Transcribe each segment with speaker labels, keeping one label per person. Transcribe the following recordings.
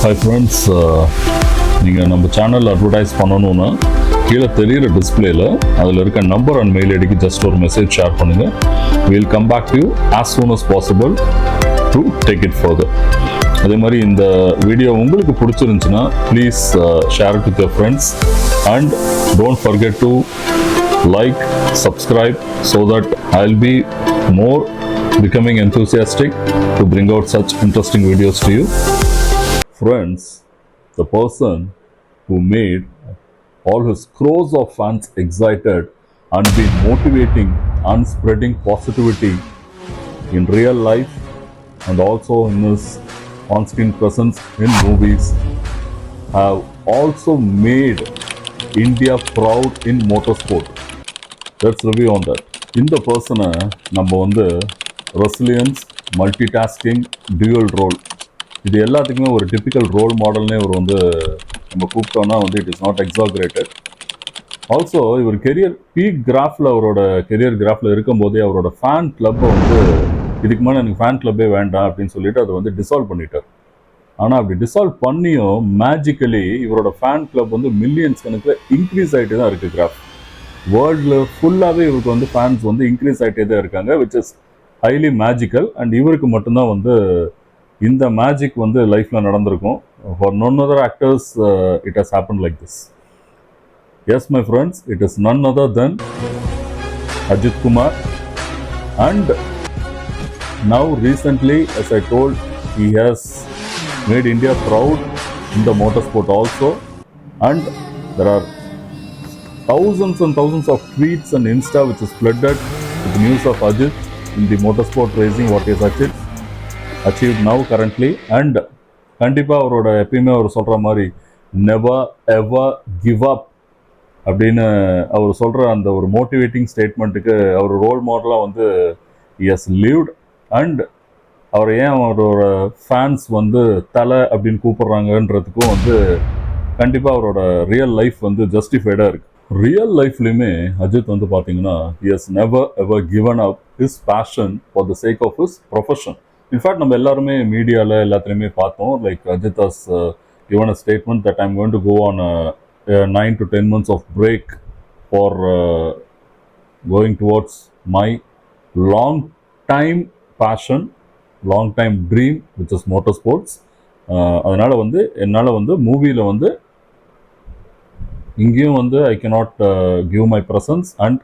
Speaker 1: Hi friends நீங்கள் நம்ம சேனலில் அட்வர்டைஸ் பண்ணணும்னா கீழே தெரிகிற டிஸ்பிளேல அதில் இருக்க நம்பர் அண்ட் மெயில் ஐடிக்கு ஜஸ்ட் ஒரு மெசேஜ் ஷேர் பண்ணுங்கள் will come back to as soon as possible to take it further அதே மாதிரி இந்த வீடியோ உங்களுக்கு பிடிச்சிருந்துச்சுன்னா please share it with your friends and don't forget to like subscribe so that I will be more becoming enthusiastic to bring out such interesting videos to you. Friends, the person who made all his crores of fans excited and been motivating and spreading positivity in real life and also in his on-screen presence in movies have also made India proud in motorsport. Let's review on that இந்த பர்சனை நம்ம வந்து resilience multi tasking dual role இது எல்லாத்துக்குமே ஒரு typical role மாடல்னே இவர் வந்து நம்ம கூப்பிட்டோம்னா வந்து it is not exaggerated also இவர் கெரியர் பீக் கிராஃபில் அவரோட கெரியர் கிராஃபில் இருக்கும்போதே அவரோட ஃபேன் கிளப்பை வந்து இதுக்கு மேலே எனக்கு ஃபேன் கிளப்பே வேண்டாம் அப்படின்னு சொல்லிட்டு அதை வந்து டிசால்வ் பண்ணிட்டார். ஆனால் அப்படி டிசால்வ் பண்ணியும் மேஜிக்கலி இவரோட ஃபேன் கிளப் வந்து மில்லியன்ஸ் கணக்கில் இன்க்ரீஸ் ஆகிட்டே தான் இருக்குது கிராஃப் வேர்ல்டில் ஃபுல்லாகவே இவருக்கு வந்து ஃபேன்ஸ் வந்து இன்க்ரீஸ் ஆகிட்டே தான் இருக்காங்க which is highly magical and இவருக்கு மட்டும்தான் வந்து இந்த மேஜிக் வந்து லைஃப்பில் நடந்திருக்கும். For none other actors it has happen like this yes my friends it is none other than Ajith Kumar and now recently as I told he has made India proud in the motor sport also and there are thousands and thousands of tweets and Insta which is flooded with news of Ajit in the motorsport racing, what he has achieve now currently and கண்டிப்பாக அவரோட எப்பயுமே அவர் சொல்கிற மாதிரி never எவா give up அப்படின்னு அவர் சொல்கிற அந்த ஒரு motivating ஸ்டேட்மெண்ட்டுக்கு அவர் role மாடலாக வந்து எஸ் லிவ்ட் அண்ட் அவர் ஏன் அவரோட ஃபேன்ஸ் வந்து தலை அப்படின்னு கூப்பிட்றாங்கன்றதுக்கும் வந்து கண்டிப்பாக அவரோட ரியல் லைஃப் வந்து ஜஸ்டிஃபைடாக இருக்குது ரியல் லைஃப்லையுமே அஜித் வந்து பார்த்தீங்கன்னா yes never ever given up his passion for the sake of his profession in fact நம்ம எல்லாருமே மீடியாவில் எல்லாத்துலேயுமே பார்த்தோம். Like Ajith has given a statement that I'm going to go on nine to ten months of break for going towards my long time passion long time dream which is motor sports அதனால் வந்து என்னால் வந்து மூவியில் வந்து இங்கேயும் வந்து I cannot give my presence and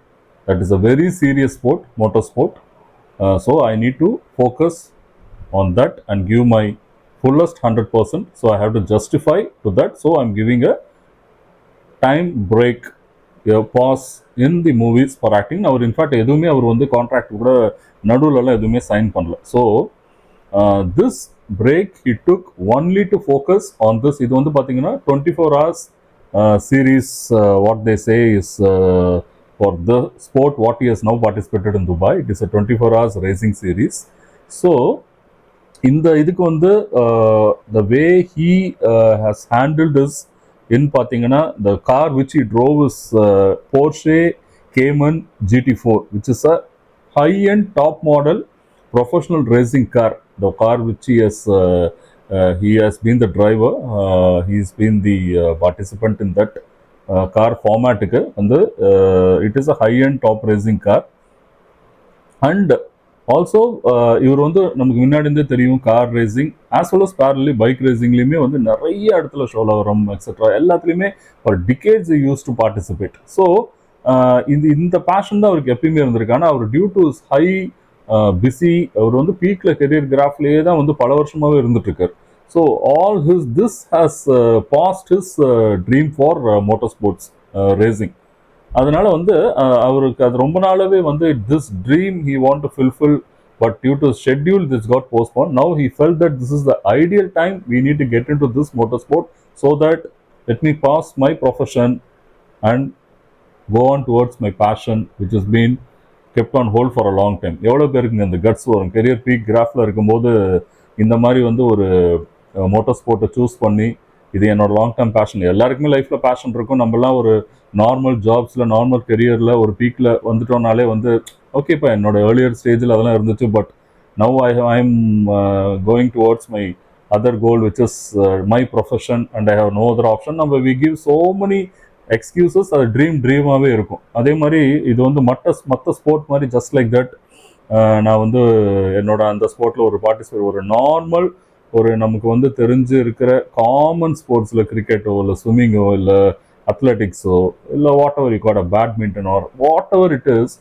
Speaker 1: that is a very serious sport motor sport so I need to focus on that and give my fullest hundred percent so I have to justify to that so I'm giving a time break pause in the movies for acting அவர் in fact எதுவுமே அவர் வந்து contract கூட நடுவில்லாம் எதுவுமே sign பண்ணல. So this break he took only to focus on this இது வந்து பார்த்தீங்கன்னா twenty four hours series what they say is for the sport what is now participated in Dubai it is a twenty four hours racing series so இந்த இதுக்கு வந்து the way he has handled is in பார்த்தீங்கன்னா the car which he drove is Porsche Cayman GT four which is a high and top model professional racing car the car which he has uh, he the been the driver the he's in that car participant வந்து it is a high and top racing car and also uh, இவர் வந்து நமக்கு முன்னாடி இருந்தே தெரியும் car racing as well as parallelly bike ரேசிங்லேயுமே வந்து நிறைய இடத்துல ஷோல வரும் எக்ஸெட்ரா எல்லாத்துலேயுமே for decades used to participate so இந்த இந்த பேஷன் தான் அவருக்கு எப்பயுமே இருந்திருக்கு. ஆனால் அவர் டியூ டு ஹை பிஸி அவர் வந்து பீக்ல கெரியர் கிராஃப்லேயே தான் வந்து பல வருஷமாகவே இருந்துட்டுருக்கார் so all his this has passed his dream for motor sports racing அதனால வந்து அவருக்கு அது ரொம்ப நாளாவே வந்து this dream he want to fulfil but due to schedule this got postpone now he fell that this is the ideal time we need to get into this motor sport so that let me pause my profession and go on towards my passion which is been kept on hold for a long time எவ்வளோ பேருக்குங்க இந்த cuts வரும்? Career peak கிராஃபில் இருக்கும்போது இந்த மாதிரி வந்து ஒரு motor ஸ்போர்ட்டை choose பண்ணி இது என்னோட லாங் டேர்ம் பேஷன் எல்லாருக்குமே லைஃப்பில் பேஷன் இருக்கும். நம்மலாம் ஒரு நார்மல் ஜாப்ஸில் நார்மல் கெரியரில் ஒரு பீக்கில் வந்துட்டோம்னாலே வந்து ஓகேப்பா என்னோட ஏர்லியர் ஸ்டேஜில் அதெல்லாம் இருந்துச்சு but now I I am going towards my other goal which is my profession and I have no other option நம்ம we give so many excuses அது ட்ரீம் ட்ரீமாகவே இருக்கும். அதே மாதிரி இது வந்து மற்ற மற்ற ஸ்போர்ட் மாதிரி ஜஸ்ட் லைக் தட் நான் வந்து என்னோட அந்த ஸ்போர்ட்டில் ஒரு பார்ட்டிசிபேட் ஒரு நார்மல் ஒரு நமக்கு வந்து தெரிஞ்சு இருக்கிற காமன் ஸ்போர்ட்ஸில் கிரிக்கெட்டோ இல்லை ஸ்விம்மிங்கோ இல்லை அத்லெட்டிக்ஸோ இல்லை whatever you badminton or whatever it is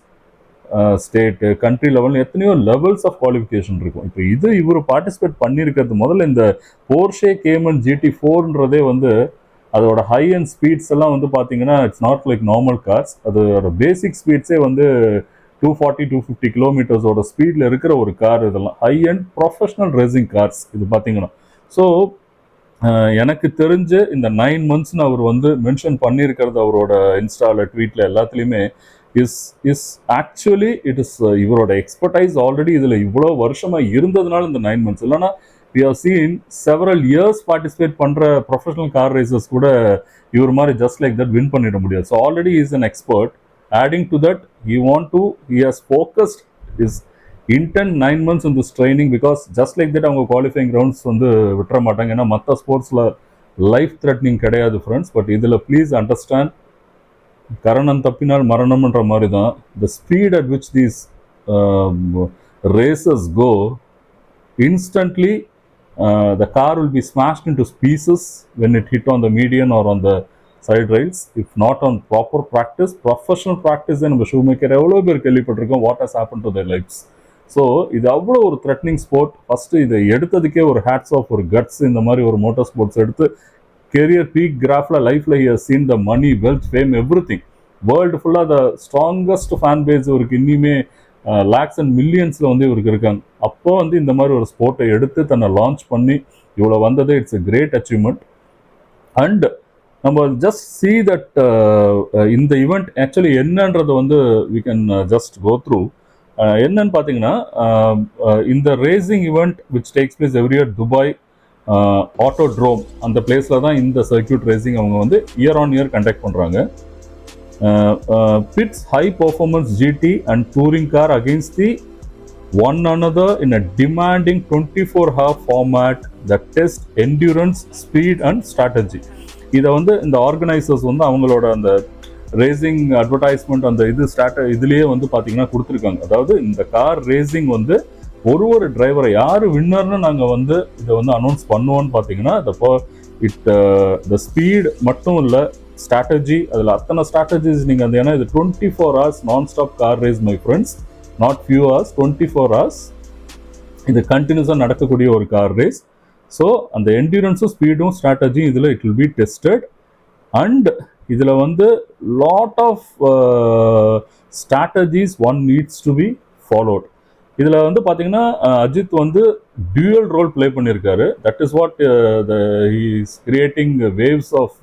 Speaker 1: state country level எத்தனையோ லெவல்ஸ் ஆஃப் குவாலிஃபிகேஷன் இருக்கும். இப்போ இது இவர் பார்ட்டிசிபேட் பண்ணியிருக்கிறது முதல்ல இந்த போர்ஷே கேமன் ஜிடி ஃபோர்ன்றதே வந்து அதோட ஹை அண்ட் ஸ்பீட்ஸ் எல்லாம் வந்து பார்த்தீங்கன்னா it's not like normal cars அதோட பேசிக் ஸ்பீட்ஸே வந்து டூ ஃபார்ட்டி டூ ஃபிஃப்டி கிலோமீட்டர்ஸோட ஸ்பீடில் இருக்கிற ஒரு கார் இதெல்லாம். High and professional racing cars இது பார்த்தீங்கன்னா ஸோ எனக்கு தெரிஞ்சு இந்த நைன் மந்த்ஸ்னு அவர் வந்து மென்ஷன் பண்ணியிருக்கிறது அவரோட இன்ஸ்டாவில் ட்வீட்டில் எல்லாத்துலேயுமே is is actually it is இவரோட எக்ஸ்பர்டைஸ் ஆல்ரெடி இதில் இவ்வளோ வருஷமாக இருந்ததுனால இந்த நைன் மந்த்ஸ் இல்லைன்னா we have seen several years participate பண்ணுற ப்ரொஃபஷனல் கார் ரேசர்ஸ் கூட இவர் மாதிரி ஜஸ்ட் லைக் தட் வின் பண்ணிட முடியாது. So already is an expert adding to that he want to he has focused his intent nine months in this training because just like that அவங்க qualifying rounds வந்து விட்டுற மாட்டாங்க ஏன்னா மற்ற ஸ்போர்ட்ஸில் life threatening கிடையாது ஃப்ரெண்ட்ஸ் பட் இதில் please understand கரணம் தப்பினால் மரணம்ன்ற மாதிரி தான் the speed at which these races go instantly the car will be smashed into pieces when it hit on the median or on the side rails if not on proper practice professional practice நம்ம Schumacher எவ்வளோ பேர் கேள்விப்பட்டிருக்கோம் what has happen to their lives so இது அவ்வளோ ஒரு threatening sport first இதை எடுத்ததுக்கே ஒரு hats off ஒரு கட்ஸ் இந்த மாதிரி ஒரு மோட்டார் ஸ்போர்ட்ஸ் எடுத்து கெரியர் பீக் கிராஃபில் லைஃப்பில் here seen the money wealth fame everything world ஃபுல்லாக த ஸ்ட்ராங்கஸ்ட் ஃபேன் பேஸ் இவருக்கு இன்னிமே லேக்ஸ் அண்ட் மில்லியன்ஸில் வந்து இவருக்கு இருக்காங்க. அப்போ வந்து இந்த மாதிரி ஒரு ஸ்போர்ட்டை எடுத்து தன்னை லான்ச் பண்ணி இவ்வளோ வந்தது it's a great achievement and நம்ம ஜஸ்ட் சி தட் இந்த ஈவெண்ட் ஆக்சுவலி என்னன்றது வந்து we can just go through என்னன்னு பார்த்தீங்கன்னா இந்த racing event which takes place every year Dubai Autodrome அந்த பிளேஸில் தான் இந்த சர்க்கியூட் ரேசிங் அவங்க வந்து இயர் ஆன் இயர் கண்டக்ட் பண்ணுறாங்க pits high performance GT and touring car against the one another in a demanding 24 hour format the test endurance speed and strategy இதை வந்து இந்த ஆர்கனைசர்ஸ் வந்து அவங்களோட அந்த ரேசிங் அட்வர்டைஸ்மெண்ட் அந்த இது ஸ்டார்ட் இதுலேயே வந்து பார்த்தீங்கன்னா கொடுத்துருக்காங்க. அதாவது இந்த கார் ரேசிங் வந்து ஒரு ஒரு டிரைவரை யார் வின்னர்னு நாங்கள் வந்து இதை வந்து அனௌன்ஸ் பண்ணுவோம்னு பார்த்தீங்கன்னா the இட் த ஸ்பீட் மட்டும் இல்லை ஸ்ட்ராட்டஜி அதில் அத்தனை ஸ்ட்ராட்டஜிஸ் நீங்கள் அந்த ஏன்னா இது twenty four hours non stop car race my friends not few hours twenty four hours இது கண்டினியூஸாக நடக்கக்கூடிய ஒரு கார் ரேஸ் ஸோ அந்த என்டியூரன்ஸும் ஸ்பீடும் ஸ்ட்ராட்டஜியும் இதில் it will be tested and இதில் வந்து lot of strategies one needs to be followed இதில் வந்து பார்த்தீங்கன்னா அஜித் வந்து டியூயல் ரோல் ப்ளே பண்ணியிருக்காரு that is what the is creating waves of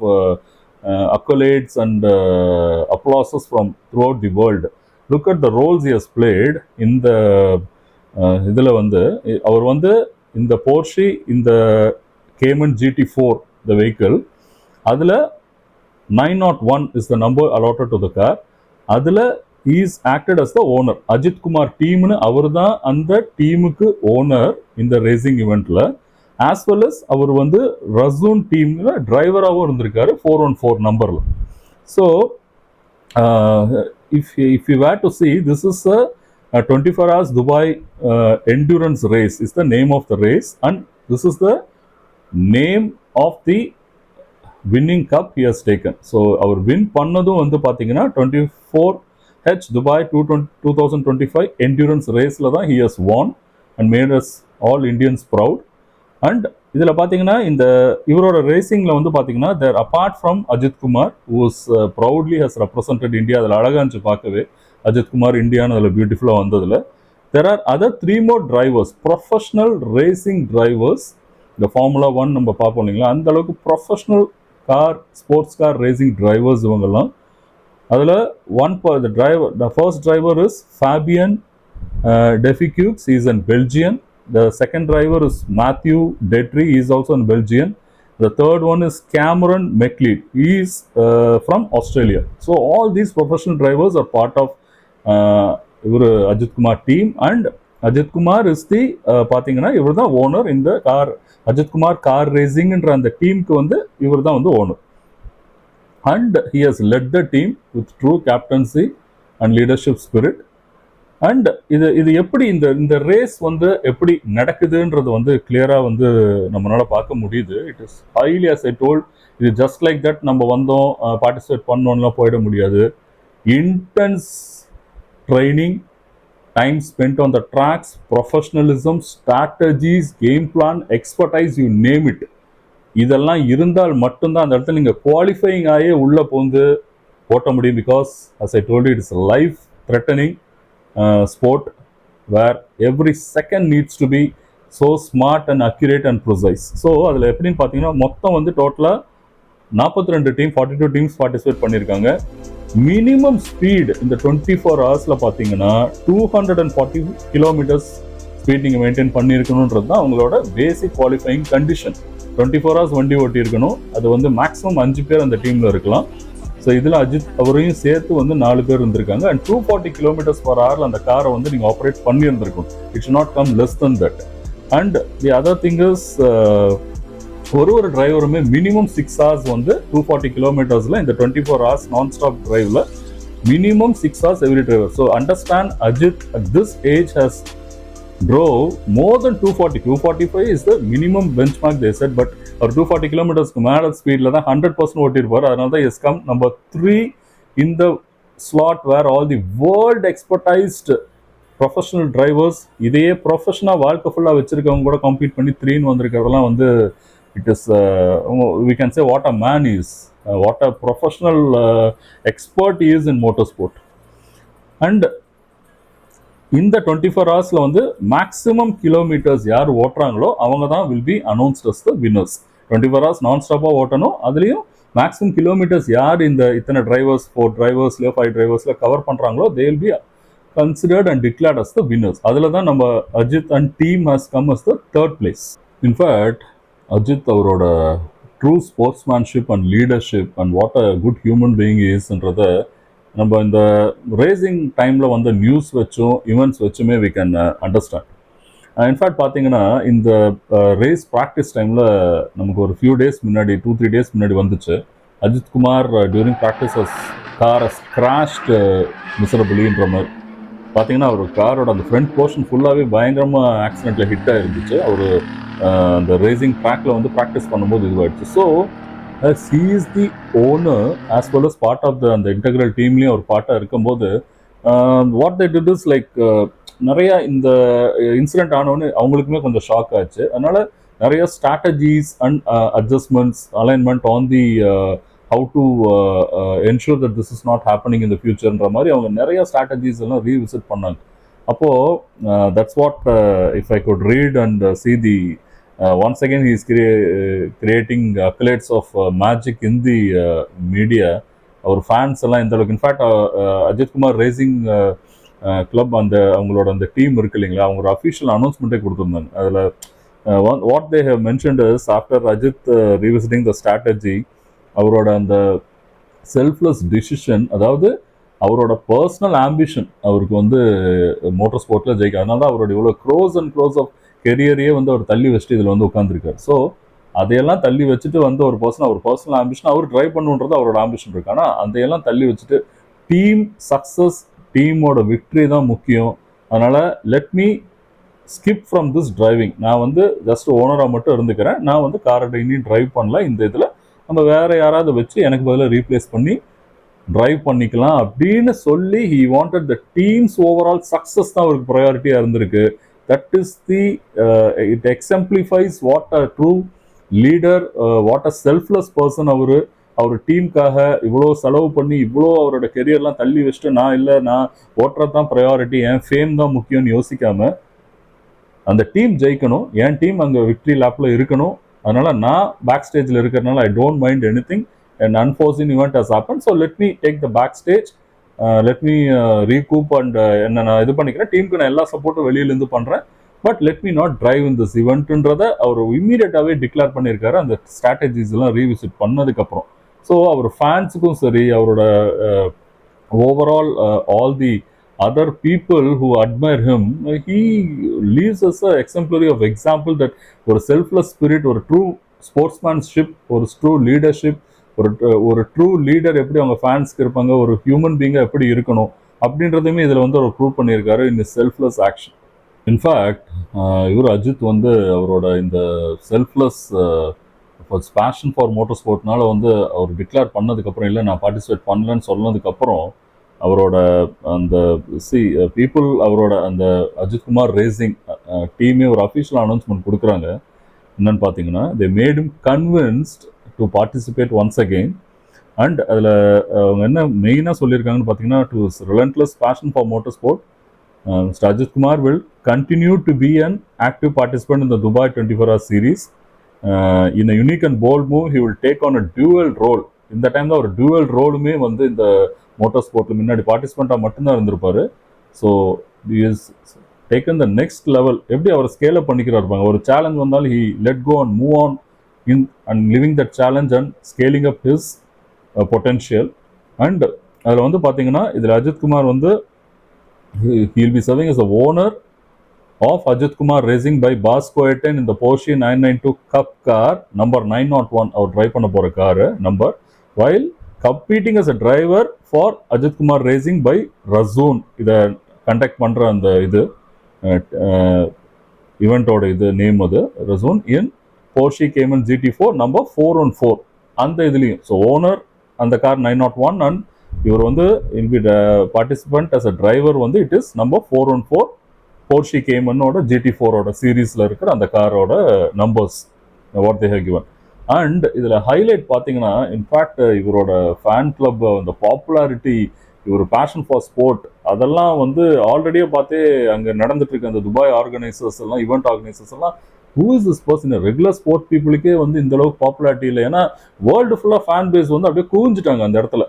Speaker 1: accolades and applauses from throughout the world look at the roles is played இந்த இதில் வந்து அவர் வந்து இந்த போர்ஷி இந்த Cayman GT four the vehicle அதில் nine nought one is the number allotted to the car அதில் is acted as the owner Ajith Kumar டீம்னு அவர் தான் அந்த டீமுக்கு ஓனர் இந்த ரேசிங் இவெண்ட்டில் ஆஸ் வெல் அஸ் அவர் வந்து ரசூன் டீம்ல டிரைவராகவும் இருந்திருக்காரு ஃபோர் ஒன் ஃபோர் நம்பரில் so if if you were to see this is a twenty four hours Dubai endurance race is the name of the race and this is the name of the winning cup he taken so our win பண்ணதும் வந்து பார்த்தீங்கன்னா twenty four H Dubai two twenty two thousand twenty five endurance ரேஸில் தான் he has won and made us all Indians proud and இதில் பார்த்தீங்கன்னா இந்த இவரோட ரேசிங்கில் வந்து பார்த்தீங்கன்னா there apart from Ajith Kumar who's proudly has represented India அதில் அழகாச்சு இருந்துச்சு பார்க்கவே. அஜித் குமார் இந்தியான்னு அதில் பியூட்டிஃபுல்லாக வந்ததில். There are other three more drivers professional racing drivers இந்த ஃபார்முலா ஒன் நம்ம பார்ப்போம் இல்லைங்களா? அந்த அளவுக்கு professional car sports car racing drivers இவங்கெல்லாம். அதில் one the driver the first driver is Fabian Duffieux is an Belgian the second driver is Mathieu Detry is also an Belgian The third one is Cameron McLeod. He is uh, from Australia. So all these professional drivers are part of இவர் Ajithkumar team and Ajithkumar is the பார்த்தீங்கன்னா இவர் தான் owner இந்த car Ajithkumar car ரேசிங்ன்ற அந்த டீமுக்கு வந்து இவர் தான் வந்து owner and he has led the team with true captaincy and leadership spirit and இது இது எப்படி இந்த இந்த ரேஸ் வந்து எப்படி நடக்குதுன்றது வந்து கிளியராக வந்து நம்மளால பார்க்க முடியுது. It is highly as I told இது ஜஸ்ட் லைக் தட் நம்ம வந்தோம் பார்ட்டிசிபேட் பண்ணோம்லாம் போயிட முடியாது. Intense training time spend on the tracks professionalism strategies game plan expertise you name it இதெல்லாம் இருந்தால் மட்டும்தான் அந்த இடத்துல நீங்கள் குவாலிஃபைங் ஆகியே உள்ளே போந்து ஓட்ட முடியும் because as I told it's life threatening sport where every second needs to be so smart and accurate and precise so அதில் எப்படின்னு பார்த்தீங்கன்னா மொத்தம் வந்து டோட்டலாக நாற்பத்தி ரெண்டு team forty two teams participate பண்ணியிருக்காங்க. மினிமம் ஸ்பீடு இந்த டுவெண்ட்டி ஃபோர் ஹவர்ஸில் பார்த்தீங்கன்னா two hundred and forty kilometres speed நீங்கள் மெயின்டைன் பண்ணியிருக்கணுன்றது தான் அவங்களோட basic qualifying condition twenty four hours வண்டி ஓட்டி இருக்கணும் அது வந்து மேக்ஸிமம் அஞ்சு பேர் அந்த டீமில் இருக்கலாம். ஸோ இதில் அஜித் அவரையும் சேர்த்து வந்து நாலு பேர் இருந்திருக்காங்க. And two forty kilometres per ஹவரில் அந்த காரை வந்து நீங்கள் operate பண்ணியிருந்திருக்கும் it's not come less than that and the other thing is ஒரு ஒரு டிரைவருமே மினிமம் சிக்ஸ் ஹவர்ஸ் வந்து டூ ஃபார்ட்டி கிலோமீட்டர்ஸில் இந்த twenty four hours non stop டிரைவில் minimum six hours every driver so understand Ajith at this age has drove more than 240 245 is the minimum benchmark they said but அவர் two forty கிலோமீட்டர்ஸ்க்கு மேலே ஸ்பீடில் தான் hundred percent ஓட்டியிருப்பார். அதனால தான் has come number three in the slot where all the world expertised professional drivers இதையே ப்ரொஃபஷனாக வாழ்க்கை ஃபுல்லாக வச்சுருக்கவங்க கூட கம்ப்ளீட் பண்ணி த்ரீன்னு வந்திருக்கிறதெல்லாம் வந்து it is we can say what a man is what a professional expert is in motor sport and இந்த டுவெண்ட்டி ஃபோர் ஹவர்ஸில் வந்து மேக்ஸிமம் கிலோமீட்டர்ஸ் யார் ஓட்டுறாங்களோ அவங்க தான் will be announced as the winners twenty four hours non ஸ்டாப்பாக ஓட்டணும். அதுலேயும் maximum kilometres யார் இந்த இத்தனை டிரைவர்ஸ் ஃபோர் டிரைவர்ஸ்லையோ ஃபைவ் டிரைவர்ஸில் கவர் பண்ணுறாங்களோ they will be considered and declared as the winners அதில் தான் நம்ம Ajith and team has come as the third place in fact Ajith அவரோட true sportsmanship and leadership and what a good human being இஸ்ன்றத நம்ம இந்த racing டைமில் வந்த news வச்சும் events வச்சுமே we can understand in fact பார்த்தீங்கன்னா இந்த ரேஸ் ப்ராக்டிஸ் டைமில் நமக்கு ஒரு ஃபியூ டேஸ் முன்னாடி டூ த்ரீ டேஸ் முன்னாடி வந்துச்சு. Ajith Kumar during practice car crashed மிசரபிளின்ற மாதிரி. பார்த்தீங்கன்னா அவர் காரோட அந்த ஃப்ரண்ட் போர்ஷன் ஃபுல்லாகவே பயங்கரமாக ஆக்சிடெண்ட்டில் ஹிட் இருந்துச்சு அவர் அந்த ரேசிங் ட்ராக்ல வந்து ப்ராக்டிஸ் பண்ணும்போது இதுவாயிடுச்சு. So see is the owner as well as part of the அந்த இன்டெக்ரல் டீம்லேயும் ஒரு பார்ட்டாக இருக்கும்போது what they did is like நிறையா இந்த இன்சிடென்ட் ஆனவொடனே அவங்களுக்குமே கொஞ்சம் ஷாக் ஆச்சு. அதனால் நிறைய strategies and adjustments alignment on the how to ensure that this is not happening in the ஃபியூச்சர்ன்ற மாதிரி அவங்க நிறைய ஸ்ட்ராட்டஜிஸ் எல்லாம் ரீவிசிட் பண்ணாங்க. அப்போது that's what if I could read and see the once again he is creating accolades of magic in the media our fans எல்லாம் இந்த அளவுக்கு. In fact Ajith Kumar racing club அந்த அவங்களோட அந்த டீம் இருக்கு இல்லைங்களா? அவங்க ஒரு அஃபிஷியல் அனௌன்ஸ்மெண்ட்டே கொடுத்துருந்தாங்க. அதில் what they have mentioned is after Ajith revisiting the strategy அவரோட அந்த செல்ஃப்லெஸ் டிசிஷன் அதாவது அவரோட பர்சனல் ஆம்பிஷன் அவருக்கு வந்து மோட்டர் ஸ்போர்ட்டில் ஜெயிக்க அதனால தான் அவரோட இவ்வளோ க்ளோஸ் அண்ட் க்ளோஸ் ஆஃப் கெரியரையே வந்து அவர் தள்ளி வச்சுட்டு இதில் வந்து உட்காந்துருக்காரு ஸோ அதையெல்லாம் தள்ளி வச்சுட்டு வந்து ஒரு பர்சன் அவர் பர்சனல் ஆம்பிஷன் அவர் ட்ரை பண்ணுன்றது அவரோட ஆம்பிஷன் இருக்கு. ஆனால் அதையெல்லாம் தள்ளி வச்சுட்டு டீம் சக்ஸஸ் டீமோட விக்ட்ரி தான் முக்கியம். அதனால் let me skip from this driving நான் வந்து ஜஸ்ட் ஓனராக மட்டும் இருந்துக்கிறேன். நான் வந்து காரை இனி ட்ரைவ் பண்ணல. இந்த இதில் நம்ம வேற யாராவது வச்சு எனக்கு பதிலாக ரீப்ளேஸ் பண்ணி டிரைவ் பண்ணிக்கலாம் அப்படின்னு சொல்லி he wanted the teams overall success தான் அவருக்கு ப்ரையாரிட்டியாக இருந்திருக்கு. That is the it exemplifies what a true leader what a selfless person அவர். அவர் டீமுக்காக இவ்வளோ செலவு பண்ணி இவ்வளோ அவரோட கெரியர்லாம் தள்ளி வச்சுட்டு நான் இல்லை நான் ஓட்டுறது தான் ப்ரையாரிட்டி என் ஃபேம் தான் முக்கியம்னு யோசிக்காமல் அந்த டீம் ஜெயிக்கணும். என் டீம் அங்கே விக்ட்ரி லேப்பில் இருக்கணும். அதனால நான் பேக் ஸ்டேஜில் இருக்கிறதுனால I don't mind anything and unforeseen event has happen so let me take the back stage let me recoup and என்ன நான் இது பண்ணிக்கிறேன். டீமுக்கு நான் எல்லா சப்போர்ட்டும் வெளியிலேருந்து பண்ணுறேன் but let me not drive in this இவெண்ட்டுன்றதை அவர் இம்மீடியட்டாகவே டிக்ளேர் பண்ணியிருக்காரு. அந்த ஸ்ட்ராட்டஜிஸ் எல்லாம் ரீவிசிட் பண்ணதுக்கப்புறம். ஸோ அவர் ஃபேன்ஸுக்கும் சரி அவரோட overall all the other people who admire him, he leaves us a exemplary of example that ஒரு செல்ஃப்லெஸ் ஸ்பிரிட் ஒரு ட்ரூ ஸ்போர்ட்ஸ்மேன்ஷிப் ஒரு ட்ரூ லீடர்ஷிப் ஒரு ஒரு ட்ரூ லீடர் எப்படி அவங்க ஃபேன்ஸ்க்கு இருப்பாங்க ஒரு ஹியூமன் பீங்காக எப்படி இருக்கணும் அப்படின்றதுமே இதில் வந்து அவர் ப்ரூவ் பண்ணியிருக்காரு இந்த செல்ஃப்லெஸ் ஆக்ஷன் இன்ஃபேக்ட் இவர் அஜித் வந்து அவரோட இந்த செல்ஃப்லெஸ் பேஷன் ஃபார் மோட்டர் ஸ்போர்ட்னால வந்து அவர் டிக்ளேர் பண்ணதுக்கப்புறம் இல்லை நான் பார்ட்டிசிபேட் பண்ணலன்னு சொன்னதுக்கப்புறம் அவரோட அந்த சி பீப்புள் அவரோட அந்த அஜித்குமார் ரேசிங் டீமே ஒரு அஃபிஷியல் அனௌன்ஸ்மெண்ட் கொடுக்குறாங்க. என்னன்னு பார்த்தீங்கன்னா they made convinced to participate once again and அதில் அவங்க என்ன மெயினாக சொல்லியிருக்காங்கன்னு பார்த்தீங்கன்னா to relentless passion for motor sport mister Ajith Kumar will continue to be an active participant இந்த Dubai twenty four hour series in unique and bold move he will take on a dual role இந்த டைமில் ஒரு dual ரோலுமே வந்து இந்த motor ஸ்போர்ட்டில் முன்னாடி பார்ட்டிசிபெண்ட்டாக மட்டும்தான் இருந்திருப்பார். So is taken the next level எப்படி அவர் ஸ்கேல் அப் பண்ணிக்கிறார் இருப்பாங்க ஒரு சேலஞ்ச் வந்தாலும் he let go and move on in and living that challenge and scaling up his potential and அதில் வந்து பார்த்தீங்கன்னா இதில் அஜித்குமார் வந்து he'll be serving is a owner of Ajith Kumar racing by Bas Koeten இந்த Porsche nine nine two cup car number nine nought one அவர் drive பண்ண போகிற car number while competing as a driver for Ajith Kumar racing by ரசூன் இதை conduct பண்ணுற அந்த இது இவெண்ட்டோட இது name அது ரசூன் in Porsche Cayman GT four number four one four அந்த இதுலேயும். ஸோ ஓனர் அந்த car nine nought one and இவர் வந்து will be participant as a driver வந்து it is number four one four Porsche கேமனோட GT ஃபோரோட சீரீஸில் இருக்கிற அந்த காரோட numbers what they have given and இதில் ஹைலைட் பார்த்தீங்கன்னா இன்ஃபேக்ட் இவரோட ஃபேன் கிளப் அந்த பாப்புலாரிட்டி இவர் பேஷன் ஃபார் ஸ்போர்ட் அதெல்லாம் வந்து ஆல்ரெடியே பார்த்தே அங்கே நடந்துட்டு இருக்க அந்த துபாய் ஆர்கனைசர்ஸ் எல்லாம் ஈவெண்ட் ஆர்கனைசர்ஸ் எல்லாம் who is this person regular sport பீப்புளுக்கே வந்து இந்த அளவுக்கு பாப்புலாரிட்டி இல்லை. ஏன்னா வேர்ல்டு ஃபுல்லாக ஃபேன் பேஸ் வந்து அப்படியே குவிஞ்சிட்டாங்க அந்த இடத்துல.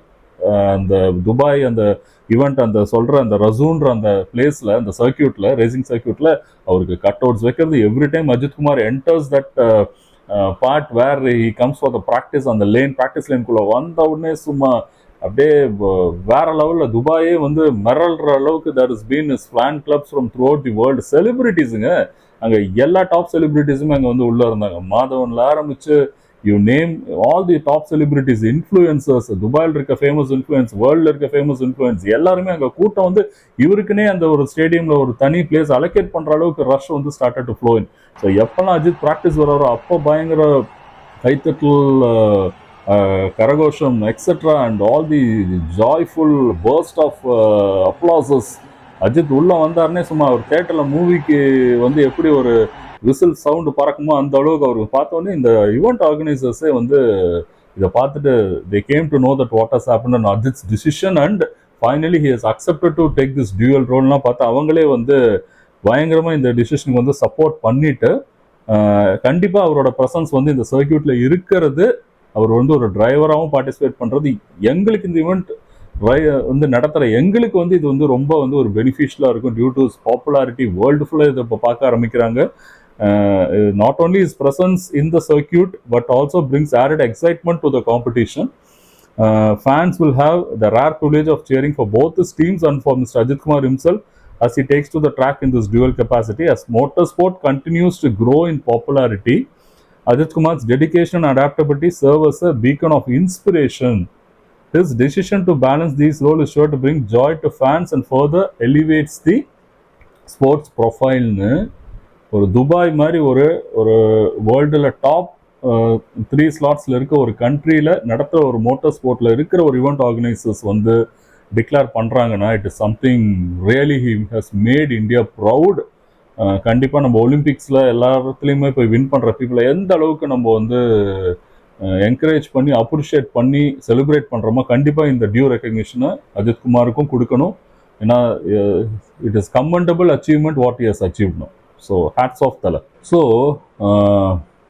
Speaker 1: அந்த துபாய் அந்த ஈவெண்ட் அந்த சொல்கிற அந்த ரசூன்ற அந்த பிளேஸில் அந்த சர்க்கியூட்டில் ரேசிங் சர்க்கியூட்டில் அவருக்கு கட் அவுட்ஸ் வைக்கிறது every time Ajith Kumar enters that part where he comes for the practice அந்த லேன் ப்ராக்டிஸ் லேன்குள்ள வந்த உடனே சும்மா அப்படியே வேற லெவலில் துபாயே வந்து மிரல்ற அளவுக்கு there is been is fan clubs from throughout the world செலிபிரிட்டிஸுங்க அங்கே எல்லா டாப் செலிபிரிட்டிஸுமே அங்கே வந்து உள்ளே இருந்தாங்க. மாதவனில் ஆரம்பித்து you name all the top celebrities influencers துபாயில் இருக்க ஃபேமஸ் இன்ஃப்ளூயன்ஸ் வேர்ல்டில் இருக்க ஃபேமஸ் இன்ஃப்ளூயன்ஸ் எல்லாருமே அங்கே கூட்டம் வந்து இவருக்குனே அந்த ஒரு ஸ்டேடியமில் ஒரு தனி பிளேஸ் அலோகேட் பண்ணுற அளவுக்கு ரஷ் வந்து ஸ்டார்ட் டு ஃப்ளோயின் ஸோ எப்போல்லாம் அஜித் ப்ராக்டிஸ் வராரோ அப்போ பயங்கர கைத்தட்டல் கரகோஷம் etcetera and all the joyful burst of applauses Ajith உள்ளே வந்தாருன்னே சும்மா ஒரு தேட்டரில் மூவிக்கு வந்து எப்படி ஒரு விசில் சவுண்டு பறக்குமோ அந்த அளவுக்கு அவருக்கு பார்த்தோன்னே இந்த ஈவெண்ட் ஆர்கனைசர்ஸே வந்து இதை பார்த்துட்டு they came to know that what has happen and Ajith's decision and finally he has accepted to take this dual ரோல்லாம் பார்த்து அவங்களே வந்து பயங்கரமாக இந்த டிசிஷனுக்கு வந்து சப்போர்ட் பண்ணிட்டு கண்டிப்பாக அவரோட ப்ரெசன்ஸ் வந்து இந்த சர்க்கியூட்டில் இருக்கிறது அவர் வந்து ஒரு டிரைவராகவும் பார்ட்டிசிபேட் பண்ணுறது எங்களுக்கு இந்த ஈவெண்ட் வந்து நடத்துகிற எங்களுக்கு வந்து இது வந்து ரொம்ப வந்து ஒரு பெனிஃபிஷியலாக இருக்கும் டியூ டு பாப்புலாரிட்டி வேர்ல்டு ஃபுல்லாக இதை இப்போ பார்க்க ஆரம்பிக்கிறாங்க. Uh, uh, not only his presence in the circuit but also brings added excitement to the competition. Uh, fans will have the rare privilege of cheering for both his teams and for Mr. Ajit Kumar himself as he takes to the track in this dual capacity. As motorsport continues to grow in popularity, Ajit Kumar's dedication and adaptability serve as a beacon of inspiration. His decision to balance these roles is sure to bring joy to fans and further elevates the sports profile. ஒரு Dubai மாதிரி ஒரு ஒரு வேர்ல்டில் top three ஸ்லாட்ஸில் இருக்க ஒரு கண்ட்ரியில் நடத்துகிற ஒரு மோட்டார் ஸ்போர்ட்டில் இருக்கிற ஒரு ஈவெண்ட் ஆர்கனைசர்ஸ் வந்து டிக்ளேர் பண்ணுறாங்கன்னா it is something really he has made India proud கண்டிப்பாக நம்ம ஒலிம்பிக்ஸில் எல்லா இடத்துலையுமே போய் வின் பண்ணுற பீப்புளை எந்த அளவுக்கு நம்ம வந்து என்கரேஜ் பண்ணி அப்ரிஷியேட் பண்ணி செலிப்ரேட் பண்ணுறோமோ கண்டிப்பாக இந்த டியூ ரெக்கக்னிஷனை அஜித்குமாருக்கும் கொடுக்கணும். ஏன்னா it is commendable achievement what is அச்சீவ்னும் so hats off Thala. So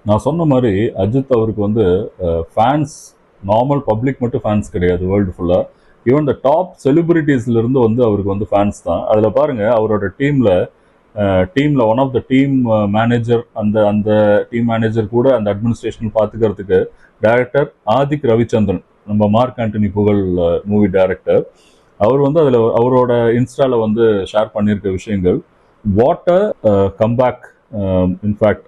Speaker 1: நான் சொன்ன மாதிரி அஜித் அவருக்கு வந்து ஃபேன்ஸ் நார்மல் பப்ளிக் மட்டும் ஃபேன்ஸ் கிடையாது வேர்ல்டு ஃபுல்லாக ஈவன் த டாப் செலிபிரிட்டிஸ்லேருந்து வந்து அவருக்கு வந்து ஃபேன்ஸ் தான். அதில் பாருங்கள் அவரோட டீமில் டீமில் one of the team manager அந்த அந்த டீம் மேனேஜர் கூட அந்த அட்மினிஸ்ட்ரேஷன் பார்த்துக்கிறதுக்கு டைரக்டர் ஆதிக் ரவிச்சந்திரன் நம்ம மார்க் ஆண்டனி புகழ் மூவி டைரக்டர் அவர் வந்து அதில் அவரோட இன்ஸ்டாவில் வந்து ஷேர் பண்ணியிருக்க விஷயங்கள். What a comeback in fact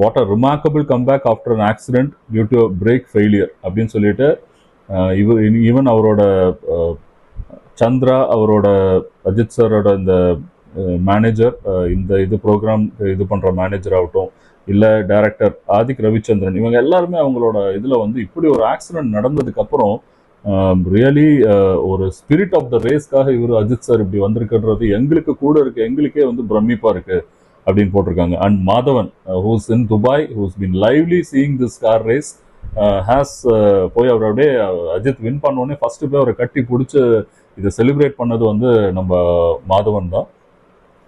Speaker 1: what a remarkable comeback after an accident due to brake failure அப்படின்னு சொல்லிட்டு uh, இவ ஈவன் அவரோட uh, சந்திரா அவரோட அஜித் சாரோட இந்த uh, மேனேஜர் இந்த இது ப்ரோக்ராம் இது பண்ணுற மேனேஜர் ஆகட்டும் இல்லை டைரக்டர் ஆதிக் ரவிச்சந்திரன் இவங்க எல்லாருமே அவங்களோட இதில் வந்து இப்படி ஒரு ஆக்சிடென்ட் நடந்ததுக்கப்புறம் Um, ரியலி uh, ஒரு ஸ்பிரிட் ஆஃப் த ரேஸ்க்காக இவர் அஜித் சார் இப்படி வந்திருக்குன்றது எங்களுக்கு கூட இருக்கு. எங்களுக்கே வந்து பிரமிப்பாக இருக்கு அப்படின்னு போட்டிருக்காங்க. And Madhavan who's in Dubai who's been lively seeing this car race has போய் அவர் அப்படியே uh, அஜித் வின் பண்ணோடனே ஃபர்ஸ்ட் போய் அவரை கட்டி பிடிச்சி இதை செலிப்ரேட் பண்ணது வந்து நம்ம மாதவன் தான்.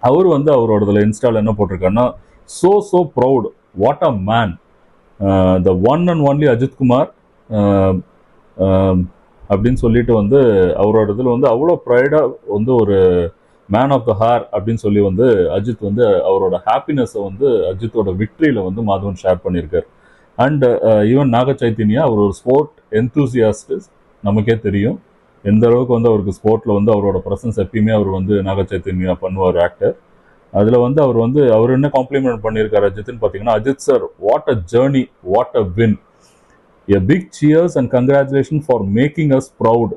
Speaker 1: அவர் வந்து அவரோட இதில் இன்ஸ்டால என்ன போட்டிருக்காருன்னா so so proud what a man the one and only Ajith Kumar um, um, அப்படின்னு சொல்லிட்டு வந்து அவரோட இதில் வந்து அவ்வளோ ப்ரைடாக வந்து ஒரு மேன் ஆஃப் த ஹார் அப்படின்னு சொல்லி வந்து அஜித் வந்து அவரோட ஹாப்பினஸை வந்து அஜித்தோட விக்ட்ரியில் வந்து மாதவன் ஷேர் பண்ணியிருக்கார். And even uh, Naga Chaitanya அவர் ஒரு ஸ்போர்ட் என்தூசியாஸ்ட் நமக்கே தெரியும். எந்த அளவுக்கு வந்து அவருக்கு ஸ்போர்ட்டில் வந்து அவரோட ப்ரெசன்ஸ் எப்பயுமே அவர் வந்து நாக சைத்தன்யா பண்ணுவார் ஆக்டர் அதில் வந்து அவர் வந்து அவர் என்ன காம்ப்ளிமெண்ட் பண்ணியிருக்காரு அஜித்னு பார்த்தீங்கன்னா Ajith sir what a journey what a win a big cheers and for for making us proud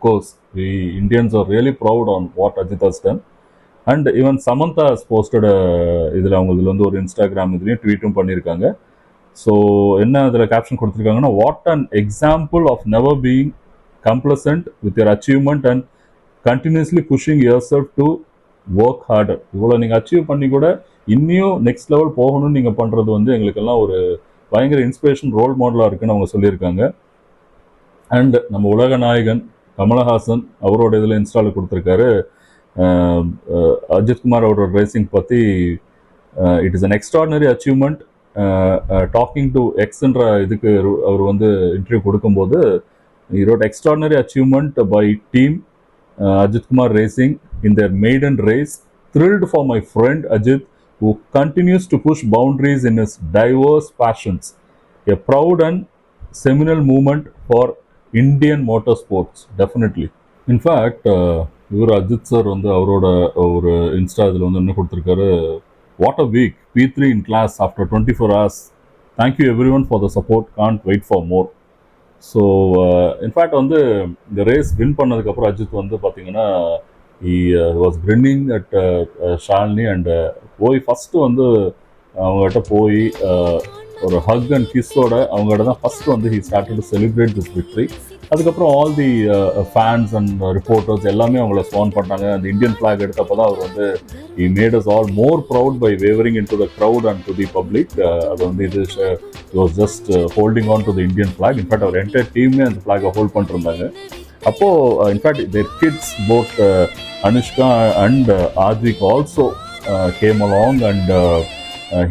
Speaker 1: course, we Indians are really proud on what Ajith has done. And even Samantha posted இதில் அவங்க இதில் வந்து ஒரு Instagram இதுலேயும் ட்வீட்டும் பண்ணியிருக்காங்க so என்ன அதில் caption கொடுத்துருக்காங்கன்னா what an example of never being complacent with your achievement and continuously pushing yourself to work harder இவ்வளோ நீங்கள் அச்சீவ் பண்ணி கூட இன்னியும் நெக்ஸ்ட் லெவல் போகணும்னு நீங்கள் பண்ணுறது வந்து எங்களுக்கெல்லாம் ஒரு பயங்கர இன்ஸ்பிரேஷன் ரோல் மாடலாக இருக்குன்னு அவங்க சொல்லியிருக்காங்க. அண்ட் நம்ம உலக நாயகன் கமலஹாசன் அவரோட இதில் இன்ஸ்டாலில் கொடுத்துருக்காரு. அஜித்குமார் அவரோட ரேசிங் பற்றி it is an extraordinary achievement talking to எக்ஸ்ன்ற இதுக்கு அவர் வந்து இன்டர்வியூ கொடுக்கும்போது இரோட் extraordinary achievement by team Ajith Kumar racing in their maiden race thrilled for my friend Ajith who continues to push boundaries in his diverse passions a proud and seminal movement for Indian motorsports definitely. In fact uh, இவர் Ajith sir வந்து அவரோட ஒரு Insta இதில் வந்து என்ன கொடுத்துருக்காரு? What a week P three in class after twenty four hours thank you everyone for the support can't wait for more so in fact வந்து இந்த ரேஸ் வின் பண்ணதுக்கப்புறம் அஜித் வந்து பார்த்தீங்கன்னா he was grinning at Shalini and போய் first வந்து அவங்ககிட்ட போய் ஒரு ஹக் அண்ட் கிஸ்ஸோட அவங்ககிட்ட தான் ஃபஸ்ட்டு வந்து he started to celebrate this victory அதுக்கப்புறம் all the fans and reporters எல்லாமே அவங்கள ஸ்வான் பண்ணாங்க. அந்த இந்தியன் ஃப்ளாக் எடுத்தப்போ தான் அவர் வந்து he made us all more proud by wavering in to the crowd and to the public அது வந்து இது was just holding on to the Indian flag in fact our entire டீமே அந்த ஃப்ளாகை ஹோல்ட் பண்ணிருந்தாங்க அப்போது in fact their kids both Anushka and Aadvik also came along and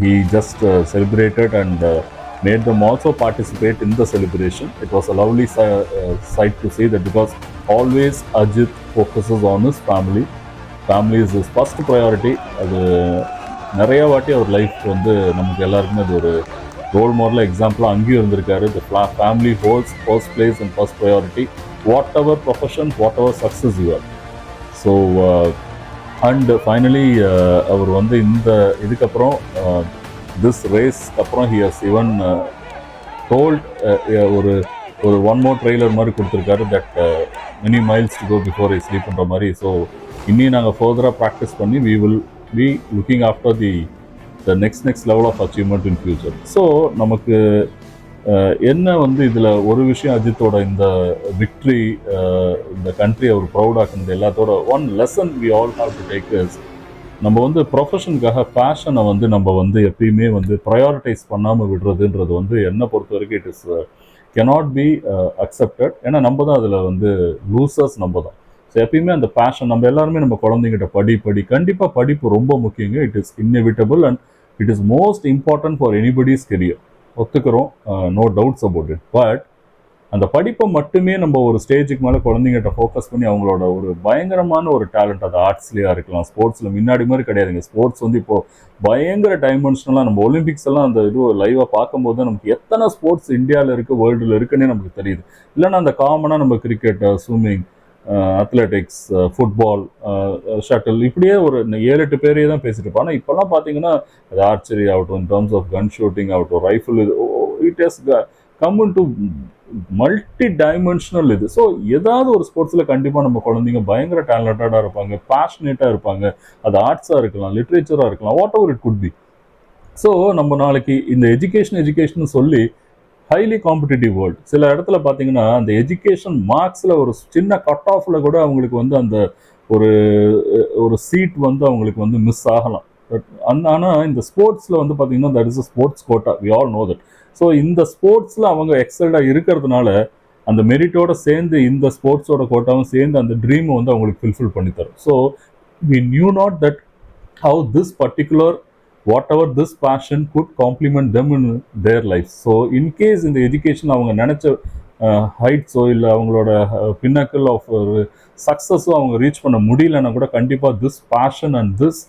Speaker 1: he just celebrated and made them also participate in the celebration it was a lovely uh, sight to see that because always Ajit focuses on his family. Family is is first priority அது நிறைய வாட்டி அவர் life வந்து நமக்கு எல்லாருக்குமே அது ஒரு role model எக்ஸாம்பிளாக அங்கேயும் இருந்திருக்காரு the family holds first place and first priority whatever profession whatever success you are so and finally அவர் வந்து இந்த இதுக்கப்புறம் திஸ் ரேஸ் அப்புறம் ஹி ஹஸ் ஈவன் டோல்ட் ஒரு ஒரு ஒன் மோர் ட்ரெய்லர் மாதிரி கொடுத்துருக்காரு that many miles to go before I ஸ்லீப்ன்ற மாதிரி. So இன்னும் நாங்கள் ஃபர்தராக ப்ராக்டிஸ் பண்ணி we will be looking after the the next next level of achievement in future so நமக்கு என்ன வந்து இதில் ஒரு விஷயம் அஜித்தோட இந்த விக்ட்ரி இந்த கண்ட்ரி அவர் ப்ரௌடாக்குனது எல்லாத்தோட one lesson we all have to take is நம்ம வந்து ப்ரொஃபஷனுக்காக பேஷனை வந்து நம்ம வந்து எப்பயுமே வந்து ப்ரையாரிட்டைஸ் பண்ணாமல் விடுறதுன்றது வந்து என்னை பொறுத்த வரைக்கும் it is cannot be accepted ஏன்னா நம்ம தான் அதில் வந்து லூசர்ஸ் நம்ம தான் ஸோ எப்பயுமே அந்த பேஷன் நம்ம எல்லாருமே நம்ம குழந்தைங்கிட்ட படி படி. கண்டிப்பாக படிப்பு ரொம்ப முக்கியங்க. It is inevitable and it is most important for anybody's career ஒத்துக்கிறோம். No doubts about it but அந்த படிப்பை மட்டுமே நம்ம ஒரு ஸ்டேஜுக்கு மேலே குழந்தைங்கிட்ட ஃபோக்கஸ் பண்ணி அவங்களோட ஒரு பயங்கரமான ஒரு டேலண்ட் அது ஆர்ட்ஸ்லேயா இருக்கலாம் ஸ்போர்ட்ஸில் முன்னாடி மாதிரி கிடையாதுங்க. ஸ்போர்ட்ஸ் வந்து இப்போது பயங்கர டைமென்ஷனலாக நம்ம ஒலிம்பிக்ஸ் எல்லாம் அந்த இது லைவாக பார்க்கும்போது தான் நமக்கு எத்தனை ஸ்போர்ட்ஸ் இந்தியாவில் இருக்குது வேர்ல்டில் இருக்குன்னே நமக்கு தெரியுது. இல்லைன்னா அந்த காமனாக நம்ம cricket swimming athletics football shuttle இப்படியே ஒரு ஏழு எட்டு பேரையே தான் பேசிட்டு இருப்போம் ஆனால் இப்போல்லாம் பார்த்தீங்கன்னா அது ஆர்ச்சரி ஆகட்டும் in terms of gun shooting ஆகட்டும் ரைஃபிள் இது it has come to multi dimensional இது. ஸோ ஏதாவது ஒரு ஸ்போர்ட்ஸில் கண்டிப்பாக நம்ம குழந்தைங்க பயங்கர டேலண்டடாக இருப்பாங்க பேஷனேட்டாக இருப்பாங்க. அது ஆர்ட்ஸாக இருக்கலாம் லிட்ரேச்சராக இருக்கலாம் whatever it could be so நம்ம நாளைக்கு இந்த எஜுகேஷன் எஜுகேஷன் சொல்லி ஹைலி காம்படிட்டிவ் வேர்ல்டு சில இடத்துல பார்த்தீங்கன்னா அந்த எஜுகேஷன் மார்க்ஸில் ஒரு சின்ன கட் ஆஃபில் கூட அவங்களுக்கு வந்து அந்த ஒரு ஒரு சீட் வந்து அவங்களுக்கு வந்து மிஸ் ஆகலாம். பட் அந்த ஆனால் இந்த ஸ்போர்ட்ஸில் வந்து பார்த்தீங்கன்னா that is a sports quota we all know that so இந்த ஸ்போர்ட்ஸில் அவங்க எக்ஸல்டாக இருக்கிறதுனால அந்த மெரிட்டோட சேர்ந்து இந்த ஸ்போர்ட்ஸோட கோட்டாவும் சேர்ந்து அந்த ட்ரீமை வந்து அவங்களுக்கு fulfil பண்ணித்தரும் so we knew not that how this particular whatever this passion could complement them in their life so in case இந்த எஜுகேஷன் அவங்க நினச்ச ஹைட்ஸோ இல்லை அவங்களோட பின்னக்கல் ஆஃப் ஒரு சக்ஸஸோ அவங்க ரீச் பண்ண முடியலன்னா கூட கண்டிப்பாக this passion and this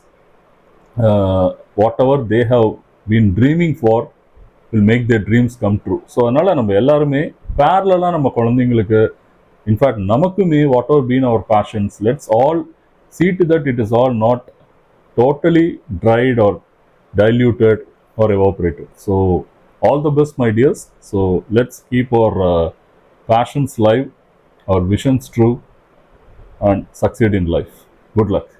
Speaker 1: whatever they have been dreaming for will make their dreams come true so அதனால் நம்ம எல்லாருமே பேரலாக நம்ம குழந்தைங்களுக்கு இன்ஃபேக்ட் நமக்குமே whatever been our passions let's all see to that it is all not totally dried or diluted or evaporated. So, all the best, my dears. So, let's keep our uh, passions live, our visions true, and succeed in life. Good luck.